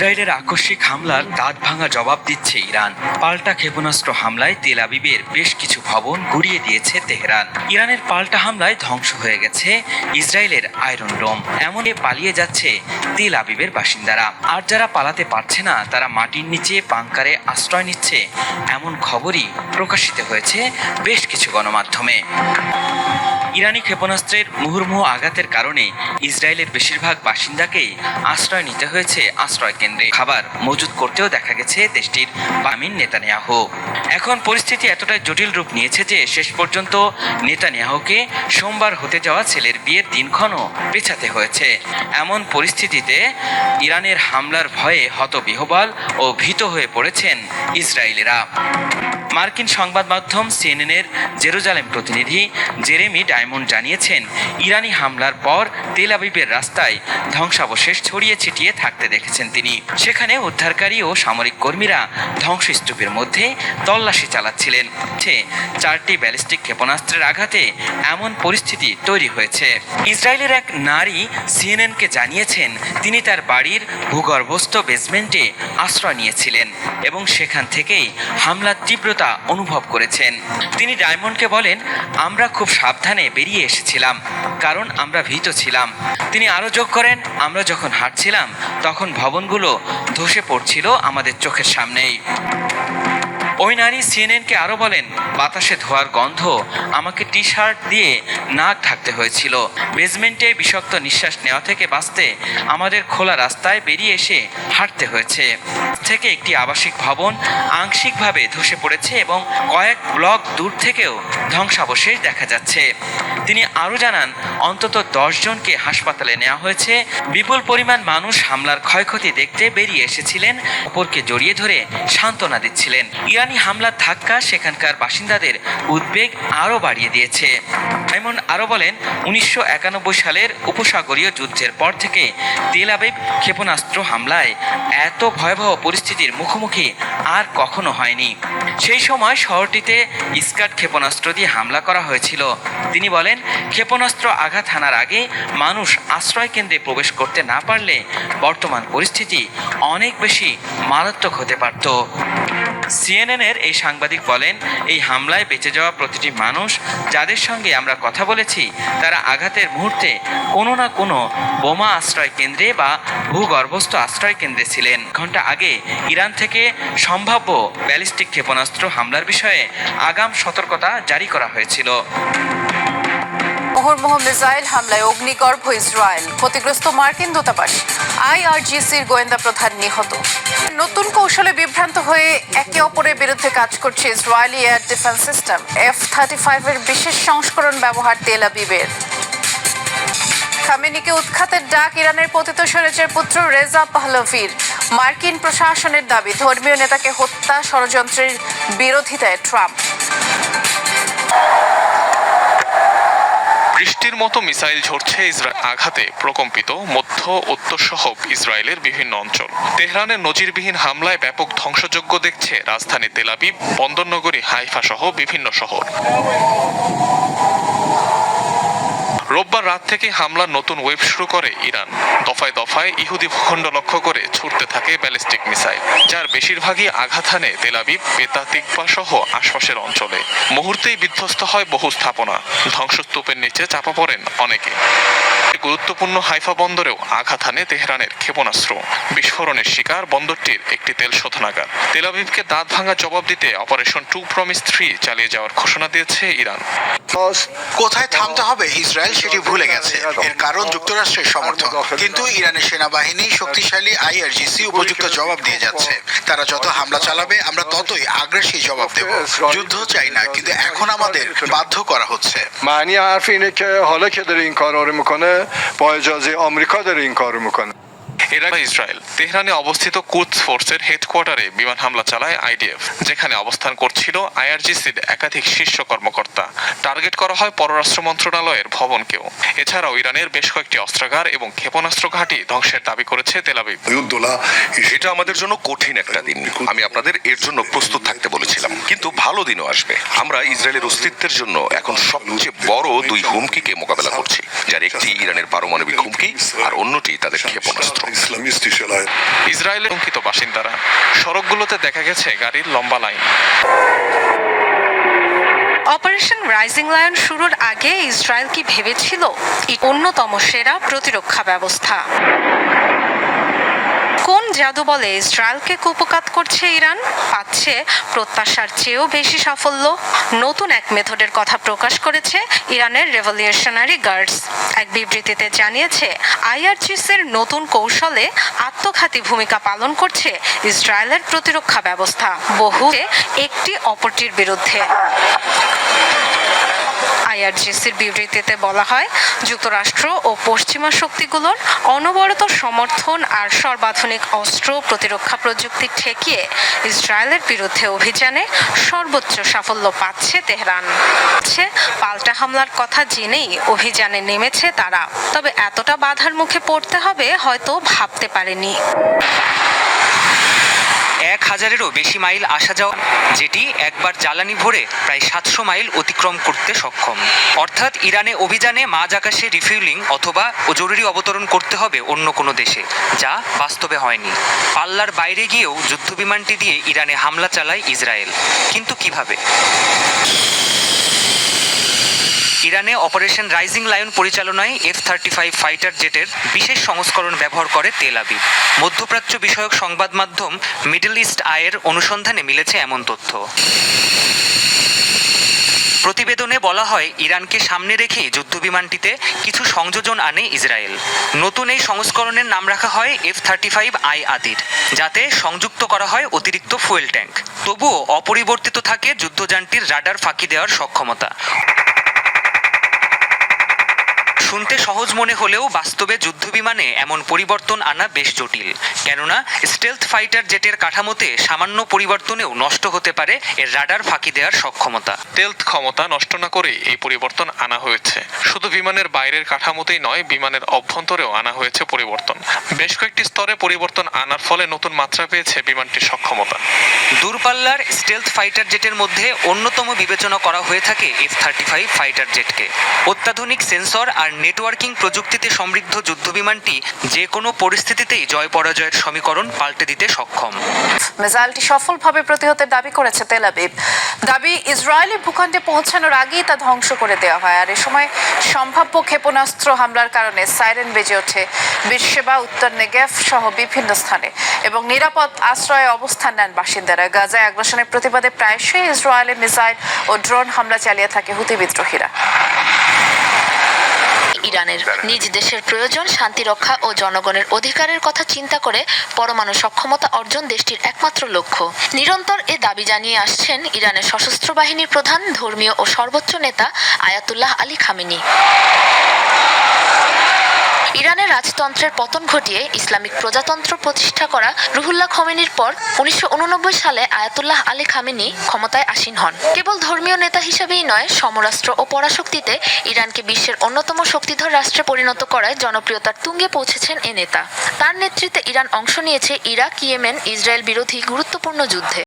ইসরায়েলের আকস্মিক হামলার দাঁত ভাঙা জবাব দিচ্ছে ইরান। পাল্টা ক্ষেপণাস্ত্র হামলায় তেল আবিবের বেশ কিছু ভবন গুড়িয়ে দিয়েছে তেহরান। ইরানের পাল্টা হামলায় ধ্বংস হয়ে গেছে ইসরায়েলের আয়রন ডোম। এমনই পালিয়ে যাচ্ছে তেল আবিবের বাসিন্দারা। আর যারা পালাতে পারছে না, তারা মাটির নিচে বাংকারে আশ্রয় নিচ্ছে এমন খবরই প্রকাশিত হয়েছে বেশ কিছু গণমাধ্যমে। ইরানি ক্ষেপণাস্ত্রের মুহুর্মুহ আঘাতের কারণে ইসরায়েলের বেশিরভাগ বাসিন্দাকেই আশ্রয় নিতে হয়েছে আশ্রয় কেন্দ্রে। খাবার মজুত করতেও দেখা গেছে দেশটির বামিন নেতানিয়াহু। এখন পরিস্থিতি এতটাই জটিল রূপ নিয়েছে যে শেষ পর্যন্ত নেতানিয়াহুকে সোমবার হতে যাওয়া ছেলের বিয়ের দিনক্ষণও পেছাতে হয়েছে। এমন পরিস্থিতিতে ইরানের হামলার ভয়ে হতবিহবল ও ভীত হয়ে পড়েছেন ইসরায়েলিরা। মার্কিন সংবাদ মাধ্যম সিএনএনের জেরুজালেম প্রতিনিধি জেরেমি ডায়মন্ড জানিয়েছেন, ইরানি হামলার পর তেল আবিবের রাস্তায় ধ্বংসাবশেষ ছড়িয়ে ছিটিয়ে থাকতে দেখেছেন তিনি। সেখানে উদ্ধারকারী ও সামরিক কর্মীরা ধ্বংসস্তূপের মধ্যে তল্লাশি চালাচ্ছিলেন। চারটি ব্যালিস্টিক ক্ষেপণাস্ত্রের আঘাতে এমন পরিস্থিতি তৈরি হয়েছে। ইসরায়েলের এক নারী সিএনএনকে জানিয়েছেন, তিনি তার বাড়ির ভূগর্ভস্থ বেসমেন্টে আশ্রয় নিয়েছিলেন এবং সেখান থেকেই হামলার তীব্রতা অনুভব করেছেন? তিনি ডায়মন্ডকে বলেন, আমরা খুব সাবধানে বেরিয়ে এসেছিলাম, কারণ আমরা ভীত ছিলাম। তিনি আরও যোগ করেন, আমরা যখন হাঁটছিলাম, তখন ভবনগুলো ধসে পড়ছিল আমাদের চোখের সামনেই। ওই নারী সিএনএনকে আরও বলেন, বাতাসে ধোয়ার গন্ধ আমাকে টি শার্ট দিয়ে নাক ঢাকতে হয়েছিল। বেসমেন্টে বিষাক্ত নিঃশ্বাস নেওয়া থেকে বাঁচতে আমাদের খোলা রাস্তায় বেরিয়ে এসে হাঁটতে হয়েছে। থেকে একটি আবাসিক ভবন আংশিকভাবে ধসে পড়েছে এবং কয়েক ব্লক দূর থেকেও ধ্বংসাবশেষ দেখা যাচ্ছে। তিনি আরও জানান, অন্তত জনকে হাসপাতালে নেওয়া হয়েছে। বিপুল পরিমাণ মানুষ হামলার ক্ষয়ক্ষতি দেখতে বেরিয়ে এসেছিলেন। অপরকে জড়িয়ে ধরে সান্ত্বনা দিচ্ছিলেন। ইরানি হামলার ধাক্কা সেখানকার বাসিন্দাদের উদ্বেগ আরও বাড়িয়ে দিয়েছে। এমন আরও বলেন, উনিশশো একানব্বই সালের উপসাগরীয় যুদ্ধের পর থেকে তেল ক্ষেপণাস্ত্র হামলায় এত ভয়াবহ পরিস্থিতির মুখোমুখি আর কখনো হয়নি। সেই সময় শহরটিতে ইস্কাট ক্ষেপণাস্ত্র দিয়ে হামলা করা হয়েছিল। তিনি বলেন, ক্ষেপণাস্ত্র আঘাত হানার আগে মানুষ আশ্রয় কেন্দ্রে প্রবেশ করতে না পারলে বর্তমান পরিস্থিতি অনেক বেশি মারাত্মক হতে পারত। সিএনএনের এই সাংবাদিক বলেন, এই হামলায় বেঁচে যাওয়া প্রতিটি মানুষ যাদের সঙ্গে আমরা কথা বলেছি, তারা আঘাতের মুহূর্তে কোনো না কোনো বোমা আশ্রয় কেন্দ্রে বা ভূগর্ভস্থ আশ্রয় কেন্দ্রে ছিলেন। ঘণ্টা আগে ইরান থেকে সম্ভাব্য ব্যালিস্টিক ক্ষেপণাস্ত্র হামলার বিষয়ে আগাম সতর্কতা জারি করা হয়েছিল। মুহুর্মুহু মিসাইল হামলায় অগ্নিগর্ভ ইসরায়েল, ক্ষতিগ্রস্ত মার্কিন দূতাবাস, আইআরজিসির গোয়েন্দা প্রধান নিহত। নতুন কৌশলে বিভ্রান্ত হয়ে একে অপরের বিরুদ্ধে কাজ করছে Israeli air defence system, F thirty ফাইভের বিশেষ সংস্করণ ব্যবহার তেল আবিবের। খামেনিকে উৎখাতের ডাক ইরানের পতিত স্বরেজের পুত্র রেজা পাহলভির, মার্কিন প্রশাসনের দাবি ধর্মীয় নেতাকে হত্যা ষড়যন্ত্রের বিরোধিতায় ট্রাম্প। বৃষ্টির মতো মিসাইল ঝরছে ইসরায়েল আঘাতে প্রকম্পিত মধ্য উত্তরসহ ইসরায়েলের বিভিন্ন অঞ্চল। তেহরানের নজিরবিহীন হামলায় ব্যাপক ধ্বংসযজ্ঞ দেখছে রাজধানী তেলাবি বন্দরনগরী হাইফা সহ বিভিন্ন শহর। রোববার রাত থেকে হামলার নতুন ওয়েব শুরু করে ইরান। দফায় দফায় ইহুদি ভূখণ্ড লক্ষ্য করে ছুটতে থাকে ব্যালিস্টিক মিসাইল, যার বেশিরভাগই আঘাত হানে তেলাবিব পেতা তিকপা সহ আশপাশের অঞ্চলে। মুহূর্তেই বিধ্বস্ত হয় বহু স্থাপনা। ধ্বংসস্তূপের নিচে চাপা পড়েন অনেকে। গুরুত্বপূর্ণ হাইফা বন্দরেও আঘাত হানে তেহরানের ক্ষেপণাস্ত্র। বিস্ফোরণের শিকার বন্দরটির একটি তেল শোধনাগার। তেলাবিবকে দাঁত ভাঙা জবাব দিতে অপারেশন টু প্রমিস থ্রি চালিয়ে যাওয়ার ঘোষণা দিয়েছে ইরান। কোথায় থামতে হবে ইসরায়েল? সেটি ভুলে গেছে এর কারণ যুক্তরাষ্ট্রের সমর্থন কিন্তু ইরানের সেনাবাহিনী শক্তিশালী আইআরজিসি উপযুক্ত জবাব দিয়ে যাচ্ছে তারা যত হামলা চালাবে আমরা ততই আগ্রাসী জবাব দেব যুদ্ধ চাই না কিন্তু এখন আমাদের বাধ্য করা হচ্ছে معنی حرف اینه که حالا که داره این کارا رو میکنه با اجازه آمریکا داره این کار رو میکنه এর আগে ইসরায়েল। তেহরানে অবস্থিত কুদস ফোর্সের হেডকোয়ার্টারে বিমান হামলা চালায় আইডিএফ যেখানে অবস্থান করছিল আইআরজিসির একাধিক শীর্ষ কর্মকর্তা। টার্গেট করা হয় পররাষ্ট্র মন্ত্রণালয়ের ভবনকেও। এছাড়াও ইরানের বেশ কয়েকটি অস্ত্রাগার এবং ক্ষেপণাস্ত্র ঘাঁটি ধ্বংসের দাবি করেছে তেলাবিব এটা আমাদের জন্য কঠিন একটা দিন। আমি আপনাদের এর জন্য প্রস্তুত থাকতে বলেছিলাম। কিন্তু ভালো দিনও আসবে। আমরা ইসরায়েলের অস্তিত্বের জন্য এখন সবচেয়ে বড় দুই হুমকিকে মোকাবেলা করছি যার একটি ইরানের পারমাণবিক হুমকি আর অন্যটি তাদের ক্ষেপণাস্ত্র। ইসরায়েলের অঙ্কিত বাসিন্দারা সড়কগুলোতে দেখা গেছে গাড়ির লম্বা লাইন। অপারেশন রাইজিং লায়ন শুরুর আগে ইসরায়েল কি ভেবেছিল? অন্যতম সেরা প্রতিরক্ষা ব্যবস্থা। জাদু বলে ইসরায়েলকে কুপকাত করছে ইরান, পাচ্ছে প্রত্যাশার চেয়েও বেশি সাফল্য। নতুন এক মেথডের কথা প্রকাশ করেছে ইরানের রেভলিউশনারি গার্ডস। এক বিবৃতিতে জানিয়েছে, আইআরজিসির নতুন কৌশলে আত্মঘাতী ভূমিকা পালন করছে ইসরায়েলের প্রতিরক্ষা ব্যবস্থা। বহু একটি অপরটির বিরুদ্ধে। আইআরজিসির বিবৃতিতে বলা হয়, যুক্তরাষ্ট্র ও পশ্চিমা শক্তিগুলোর অনবরত সমর্থন আর সর্বাধুনিক অস্ত্র প্রতিরক্ষা প্রযুক্তি ঠেকিয়ে ইসরায়েলের বিরুদ্ধে অভিযানে সর্বোচ্চ সাফল্য পাচ্ছে তেহরান। পাল্টা হামলার কথা জেনেই অভিযানে নেমেছে তারা। তবে এতটা বাধার মুখে পড়তে হবে হয়তো ভাবতে পারেনি। এক হাজারেরও বেশি মাইল আসা যাওয়া যেটি একবার জ্বালানি ভরে প্রায় সাতশো মাইল অতিক্রম করতে সক্ষম। অর্থাৎ ইরানে অভিযানে মাঝ আকাশে রিফিউলিং অথবা ও জরুরি অবতরণ করতে হবে অন্য কোনো দেশে, যা বাস্তবে হয়নি। পাল্লার বাইরে গিয়েও যুদ্ধবিমানটি দিয়ে ইরানে হামলা চালায় ইসরায়েল। কিন্তু কীভাবে? ইরানে অপারেশন রাইজিং লায়ন পরিচালনায় এফ থার্টি ফাইভ ফাইটার জেটের বিশেষ সংস্করণ ব্যবহার করে তেল আবিব। মধ্যপ্রাচ্য বিষয়ক সংবাদ মাধ্যম মিডল ইস্ট আয়ের অনুসন্ধানে মিলেছে এমন তথ্য। প্রতিবেদনে বলা হয়, ইরানকে সামনে রেখে যুদ্ধবিমানটিতে কিছু সংযোজন আনে ইসরায়েল। নতুন এই সংস্করণের নাম রাখা হয় এফ থার্টি ফাইভ আই আদির, যাতে সংযুক্ত করা হয় অতিরিক্ত ফুয়েল ট্যাঙ্ক। তবুও অপরিবর্তিত থাকে যুদ্ধযানটির রাডার ফাঁকি দেওয়ার সক্ষমতা। শুনতে সহজ মনে হলেও বাস্তবে যুদ্ধবিমানে এমন পরিবর্তন আনা বেশ জটিল। কেননা স্টেলথ ফাইটার জেটের কাঠামোতে সামান্য পরিবর্তনেও নষ্ট হতে পারে এর রাডার ফাঁকি দেওয়ার সক্ষমতা। তেলথ ক্ষমতা নষ্ট না করে এই পরিবর্তন আনা হয়েছে। শুধু বিমানের বাইরের কাঠামোতেই নয় বিমানের অভ্যন্তরেও আনা হয়েছে পরিবর্তন। বেশ কয়েকটি স্তরে পরিবর্তন আনার ফলে নতুন মাত্রা পেয়েছে বিমানটির সক্ষমতা। দূরপাল্লার স্টেলথ ফাইটার জেটের মধ্যে অন্যতম বিবেচনা করা হয়ে থাকে এফ থার্টি ফাইভ ফাইটার জেটকে। অত্যাধুনিক সেন্সর আর নেটওয়ার্কিং প্রযুক্তিতে সমৃদ্ধ যুদ্ধবিমানটি যে কোনো পরিস্থিতিতেই জয় পরাজয়ের সমীকরণ পাল্টে দিতে সক্ষম। মিসাইলটি সফলভাবে প্রতিহতের দাবি করেছে তেল আবিব। দাবি, ইসরায়েলি ভূখণ্ডে পৌঁছানোর আগেই তা ধ্বংস করে দেওয়া হয়। আর এ সময় সম্ভাব্য ক্ষেপণাস্ত্র হামলার কারণে সাইরেন বেজে ওঠে। বীরসেবা উত্তর নেগেফ সহ বিভিন্ন স্থানে। এবং নিরাপদ আশ্রয়ে অবস্থান নেন বাসিন্দারা। গাজায় আগ্রাসনের প্রতিবাদে প্রায়শই ইসরায়েলি মিসাইল ও ড্রোন হামলা চালিয়ে থাকে হুতি বিদ্রোহীরা। ইরানের নিজ দেশের প্রয়োজন, শান্তি রক্ষা ও জনগণের অধিকারের কথা চিন্তা করে পরমাণু সক্ষমতা অর্জন দেশটির একমাত্র লক্ষ্য। নিরন্তর এ দাবি জানিয়ে আসছেন ইরানের সশস্ত্র বাহিনীর প্রধান ধর্মীয় ও সর্বোচ্চ নেতা আয়াতুল্লাহ আলী খামেনি। ইরানের রাজতন্ত্রের পতন ঘটিয়ে ইসলামিক প্রজাতন্ত্র প্রতিষ্ঠা করা রুহুল্লাহ খমেনির পর উনিশশো উননব্বই সালে আয়াতুল্লাহ আলী খামেনি ক্ষমতায় আসীন হন। কেবল ধর্মীয় নেতা হিসেবেই নয় সমরাষ্ট্র ও পরাশক্তিতে ইরানকে বিশ্বের অন্যতম শক্তিধর রাষ্ট্রে পরিণত করায় জনপ্রিয়তার তুঙ্গে পৌঁছেছেন এ নেতা। তার নেতৃত্বে ইরান অংশ নিয়েছে ইরাক, ইয়েমেন, ইসরায়েল বিরোধী গুরুত্বপূর্ণ যুদ্ধে।